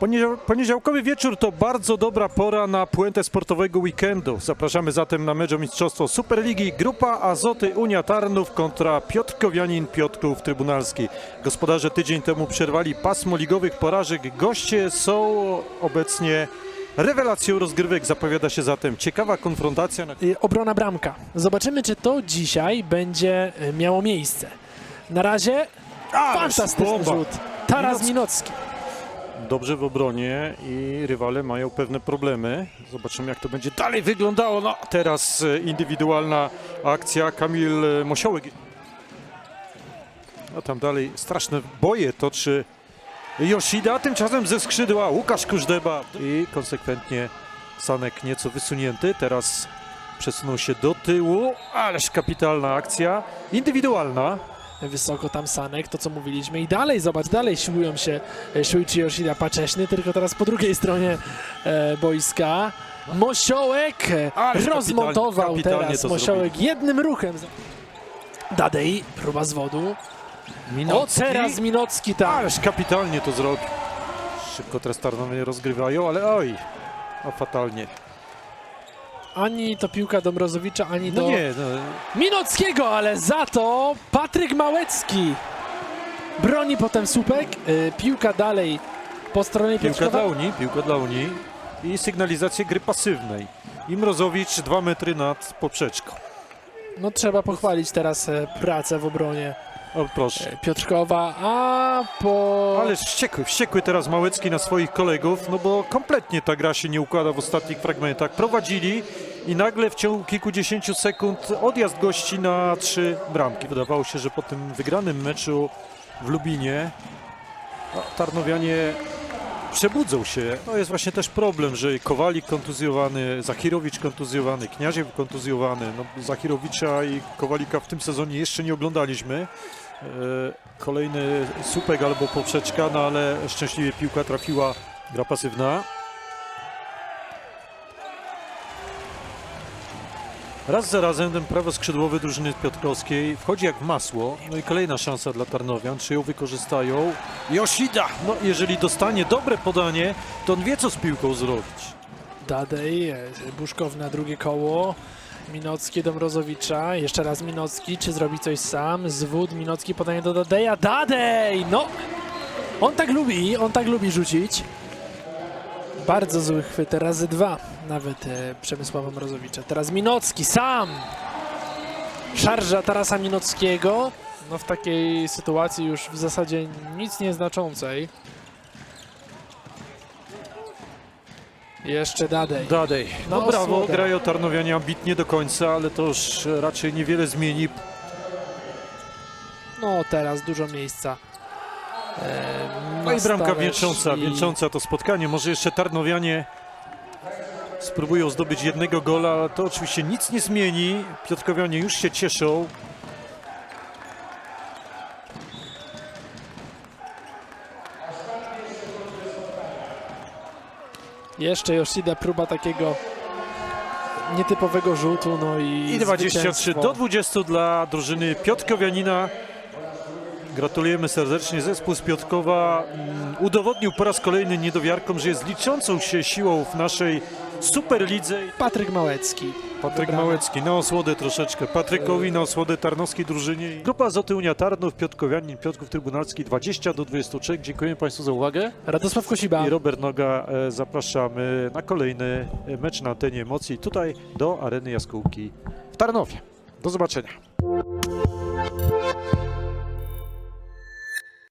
Poniedział- Poniedziałkowy wieczór to bardzo dobra pora na puentę sportowego weekendu. Zapraszamy zatem na mecz o Mistrzostwo Superligi. Grupa Azoty Unia Tarnów kontra Piotrkowianin Piotrków Trybunalski. Gospodarze tydzień temu przerwali pasmo ligowych porażek. Goście są obecnie rewelacją rozgrywek. Zapowiada się zatem ciekawa konfrontacja. Na... Obrona bramka. Zobaczymy, czy to dzisiaj będzie y, miało miejsce. Na razie fantastyczny rzut. Taras Minocki. Minocki. Dobrze w obronie i rywale mają pewne problemy. Zobaczymy jak to będzie dalej wyglądało. No, teraz e, indywidualna akcja. Kamil e, Mosiołek. No tam dalej straszne boje toczy Yoshida. Tymczasem ze skrzydła Łukasz Kużdeba i konsekwentnie Sanek nieco wysunięty. Teraz przesunął się do tyłu. Ależ kapitalna akcja. Indywidualna. Wysoko tam Sanek, to co mówiliśmy. I dalej, zobacz, dalej siłują się e, Shuichi Yoshida Paczeszny, tylko teraz po drugiej stronie e, boiska. Mosiołek Ależ rozmontował kapitalnie- kapitalnie teraz to Mosiołek jednym ruchem. Dadej, próba zwodu. O, Minocki. teraz Minocki tam. Ależ kapitalnie to zrobił. Szybko teraz Tarnowie rozgrywają, ale oj, a fatalnie. Ani to piłka do Mrozowicza, ani No do nie, no, Minockiego, ale za to Patryk Małecki broni potem słupek. Y, piłka dalej po stronie piłka dla Unii, piłka dla Unii i sygnalizacja gry pasywnej. I Mrozowicz dwa metry nad poprzeczką. No trzeba pochwalić teraz e, pracę w obronie O proszę. e, Piotrkowa, a po... Ależ wściekły, wściekły teraz Małecki na swoich kolegów, no bo kompletnie ta gra się nie układa w ostatnich fragmentach. Prowadzili i nagle w ciągu kilkudziesięciu sekund odjazd gości na trzy bramki. Wydawało się, że po tym wygranym meczu w Lubinie no, Tarnowianie przebudzą się. To jest właśnie też problem, że Kowalik kontuzjowany, Zachirowicz kontuzjowany, Kniaziew kontuzjowany. No, Zachirowicza i Kowalika w tym sezonie jeszcze nie oglądaliśmy. E, Kolejny słupek albo poprzeczka, no ale szczęśliwie piłka trafiła. Gra pasywna. Raz za razem ten prawoskrzydłowy drużyny Piotrkowskiej wchodzi jak w masło. No i kolejna szansa dla Tarnowian. Czy ją wykorzystają? Yoshida! No jeżeli dostanie dobre podanie, to on wie co z piłką zrobić. Dadej, e, Buszkow na drugie koło. Minocki do Mrozowicza, jeszcze raz Minocki, czy zrobi coś sam? Zwód, Minocki podanie do Dadeja, Dadej! No! On tak lubi, on tak lubi rzucić. Bardzo zły chwyt, razy dwa nawet e, Przemysława Mrozowicza. Teraz Minocki sam! Szarża Tarasa Minockiego. No w takiej sytuacji już w zasadzie nic nieznaczącej. Jeszcze Dadej. Dadej. No, No, brawo, słoda. grają Tarnowianie ambitnie do końca, ale to już raczej niewiele zmieni. No teraz dużo miejsca. E, No i bramka wieńcząca, i- wieńcząca to spotkanie. Może jeszcze Tarnowianie spróbują zdobyć jednego gola, ale to oczywiście nic nie zmieni. Piotrkowianie już się cieszą. Jeszcze Yoshida próba takiego nietypowego rzutu, no i I 23 zwycięstwo. do 20 dla drużyny Piotrkowianina. Gratulujemy serdecznie. Zespół z Piotrkowa mm, udowodnił po raz kolejny niedowiarkom, że jest liczącą się siłą w naszej Superlidze. Patryk Małecki. Patryk Dobra. Małecki na osłodę troszeczkę. Patrykowi na osłodę tarnowskiej drużynie. Grupa Azoty Unia Tarnów, Piotrkowianin, Piotrków Trybunalski 20 do 23. Dziękuję Państwu za uwagę. Radosław Kosiba. I Robert Noga e, zapraszamy na kolejny e, mecz na antenie emocji tutaj do areny Jaskółki w Tarnowie. Do zobaczenia.